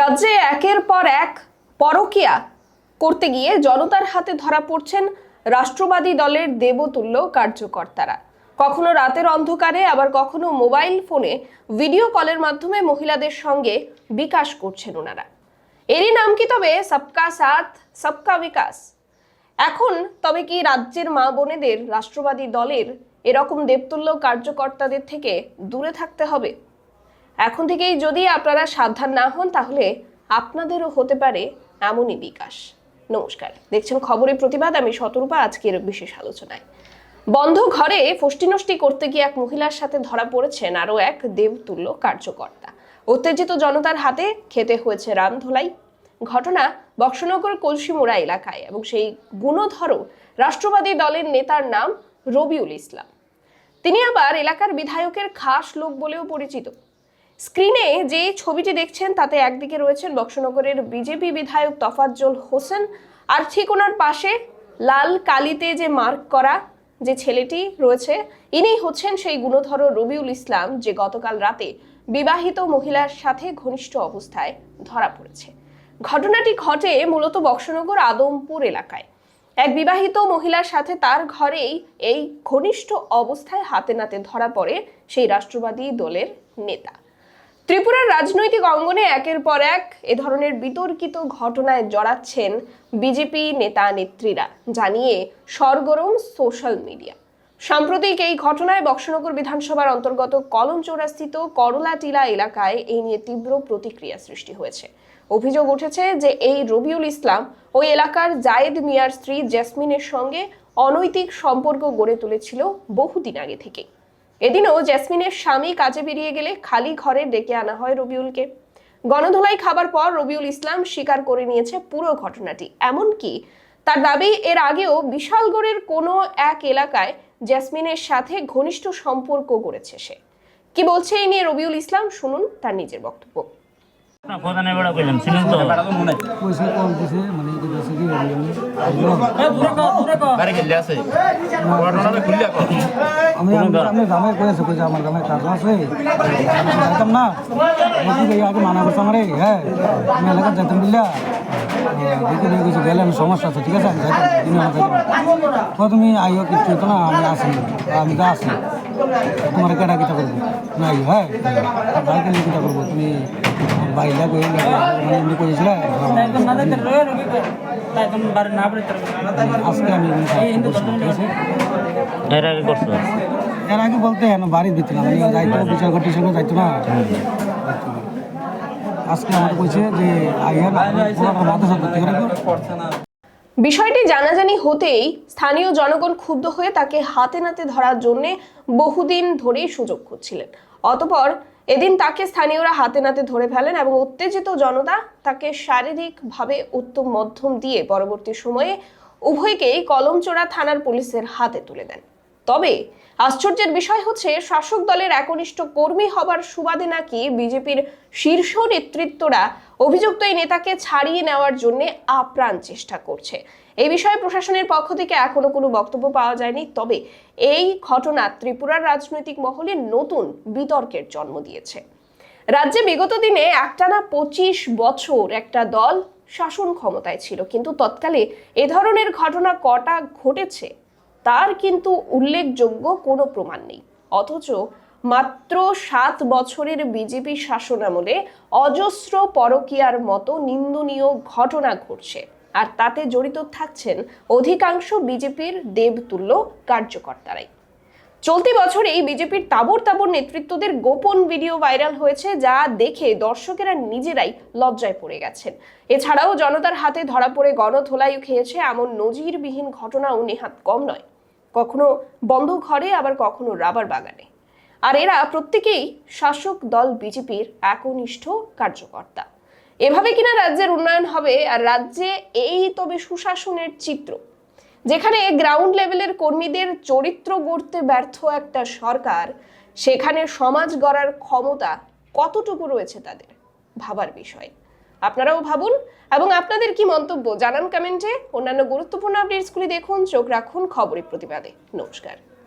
রাজ্যে একের পর এক পরকিয়া করতে গিয়ে জনতার হাতে ধরা পড়ছেন রাষ্ট্রবাদী দলের দেবতুল্য কার্যকর্তারা। কখনো রাতের অন্ধকারে, আবার কখনো মোবাইল ফোনে ভিডিও কলের মাধ্যমে মহিলাদের সঙ্গে বিকাশ করছেন ওনারা। এরই নাম কি তবে? সবকা সাথ, সবকা বিকাশ। এখন তবে কি রাজ্যের মা বোনেদের, রাষ্ট্রবাদী দলের এরকম দেবতুল্য কার্যকর্তাদের থেকে দূরে থাকতে হবে? এখন থেকেই যদি আপনারা সাবধান না হন, তাহলে আপনাদেরও হতে পারে এমনই বিকাশ। নমস্কার। দেখছেন খবরের প্রতিবাদ, আমি শতরূপা আজকের বিশেষ আলোচনায়। বন্ধ ঘরে ফষ্টিনষ্টি করতে গিয়ে এক মহিলার সাথে ধরা পড়েছেন আরও এক দেবতুল্য কার্যকর্তা। উত্তেজিত জনতার হাতে খেতে হয়েছে রামধোলাই। ঘটনা বক্সনগর কলসিমুড়া এলাকায় এবং সেই গুণধর রাষ্ট্রবাদী দলের নেতার নাম রবিউল ইসলাম। তিনি আবার এলাকার বিধায়কের খাস লোক বলেও পরিচিত। স্ক্রিনে যে ছবিটি দেখছেন, তাতে একদিকে রয়েছেন বক্সনগরের বিজেপি বিধায়ক তফাজ্জল হোসেন আর ঠিক ওনার পাশে লাল কালিতে যে মার্ক করা যে ছেলেটি রয়েছে ইনি হচ্ছেন সেই গুণধর রবিউল ইসলাম, যে গতকাল রাতে বিবাহিত মহিলার সাথে ঘনিষ্ঠ অবস্থায় ধরা পড়েছে। ঘটনাটি ঘটে মূলত বক্সনগর আদমপুর এলাকায়। এক বিবাহিত মহিলার সাথে তার ঘরেই এই ঘনিষ্ঠ অবস্থায় হাতে নাতে ধরা পড়ে সেই রাষ্ট্রবাদী দলের নেতা। ত্রিপুরার রাজনৈতিক অঙ্গনে একের পর এক এ ধরনের বিতর্কিত ঘটনায় জড়াচ্ছেন বিজেপি নেতা নেত্রীরা, জানিয়ে সরগরম সোশ্যাল মিডিয়া। সাম্প্রতিক এই ঘটনায় বক্সনগর বিধানসভার অন্তর্গত কলমচোরাস্থিত করলাটিলা এলাকায় এই নিয়ে তীব্র প্রতিক্রিয়া সৃষ্টি হয়েছে। অভিযোগ উঠেছে যে এই রবিউল ইসলাম ওই এলাকার জায়েদ মিয়ার স্ত্রী জেসমিনের সঙ্গে অনৈতিক সম্পর্ক গড়ে তুলেছিল বহুদিন আগে থেকেই। এদিনও জেসমিনের স্বামী কাজে বেরিয়ে গেলে খালি ঘরে ডেকে আনা হয় রবিউলকে। গণধোলাই খাবার পর রবিউল ইসলাম স্বীকার করে নিয়েছে পুরো ঘটনাটি। এমনকি তার দাবি, এর আগেও বিশালগড়ের কোনো এক এলাকায় জেসমিনের সাথে ঘনিষ্ঠ সম্পর্ক গড়েছে সে। কি বলছে এই নিয়ে রবিউল ইসলাম? শুনুন তার নিজের বক্তব্য। না কথা নেই বেড়া কইলাম চিনেন তো? পয়সা কম দিছে মানে এটা বেশি কি বাড়ি গেলে আছে। ঘটনাটা খুললে কর। আমি আমি আমি গ্রামে কয়েছে কইছে আমার গ্রামে কাজ আছে। যাইতাম না। বলছি ভাই আগে মানা করছে আমারে হ্যাঁ আমি এলাকার যাইতাম বুঝলা? দেখে নিয়ে গেছি গেলে আমি সমস্যা আছে ঠিক আছে? আমি যাইতাম তুমি আমার তুমি আইও কিছু না আমি আসি আমি তো আসি তোমার কেটা কিটা করব না আইও হ্যাঁ? বাইকে নিয়ে কিটা করব? তুমি বাইলা কই মানে এমনি কইছিল আজকে আমি এর আগে করছ? এর আগে বলতে আমি বাড়ির ভিতরে। না মানে যাইতো ঘর টিশাল ঘর যাইতো না। আজকে আমাকে কইছে যে আইয়ার পুরোটা মাদ্রাসা করতে করে বিষয়টি জানাজানি হতেই স্থানীয় জনগণ ক্ষুব্ধ হয়ে তাকে হাতে নাতে ধরার জন্য বহুদিন ধরেই সুযোগ খুঁজছিলেন। অতপর এদিন তাকে স্থানীয়রা হাতে নাতে ধরে ফেলেন এবং উত্তেজিত জনতা তাকে শারীরিকভাবে উত্তম মধ্যম দিয়ে পরবর্তী সময়ে উভয়কেই কলমচোড়া থানার পুলিশের হাতে তুলে দেন। তবে আশ্চর্যের বিষয় হচ্ছে, শাসক দলের একনিষ্ঠ কর্মী হবার সুবাদে নাকি বিজেপির শীর্ষ নেতৃত্বরা অভিযুক্ত এই নেতাকে ছাড়িয়ে নেওয়ার জন্য আপ্রাণ চেষ্টা করছে। এই বিষয়ে প্রশাসনের পক্ষ থেকে এখনও কোনো বক্তব্য পাওয়া যায়নি, তবে এই ঘটনা ত্রিপুরার রাজনৈতিক মহলে নতুন বিতর্কের জন্ম দিয়েছে। রাজ্যে বিগত দিনে একটানা পঁচিশ বছর একটা দল শাসন ক্ষমতায় ছিল, কিন্তু তৎকালে এ ধরনের ঘটনা কটা ঘটেছে তার কিন্তু উল্লেখযোগ্য কোনো প্রমাণ নেই। অথচ মাত্র সাত বছরের বিজেপি শাসনামলে অজস্র পরকীয়ার মতো নিন্দনীয় ঘটনা ঘটছে। আর তাতে জড়িত থাকছেন অধিকাংশ বিজেপির দেবতুল্য কার্যকর্তারাই। চলতি বছরেই বিজেপির তাবর তাবর নেতৃত্বদের গোপন ভিডিও ভাইরাল হয়েছে, যা দেখে দর্শকেরা নিজেরাই লজ্জায় পড়ে গেছেন। এছাড়াও জনতার হাতে ধরা পড়ে গণধোলাইও খেয়েছে, এমন নজিরবিহীন ঘটনাও নেহাত কম নয়। কখনো বন্ধ ঘরে, আবার কখনো রাবার বাগানে। আর এরা প্রত্যেকেই শাসক দল বিজেপির একনিষ্ঠ কার্যকর্তা। এভাবে কিনা রাজ্যের উন্নয়ন হবে, আর রাজ্যে এই তবে সুশাসনের চিত্র। যেখানে গ্রাউন্ড লেভেলের কর্মীদের চরিত্র গড়তে ব্যর্থ একটা সরকার, সেখানে সমাজ গড়ার ক্ষমতা কতটুকু রয়েছে তাদের, ভাবার বিষয়। আপনারাও ভাবুন এবং আপনাদের কি মন্তব্য জানান কমেন্টে। অন্যান্য গুরুত্বপূর্ণ আপডেটসগুলি দেখুন, চোখ রাখুন খবরের প্রতিবাদে। নমস্কার।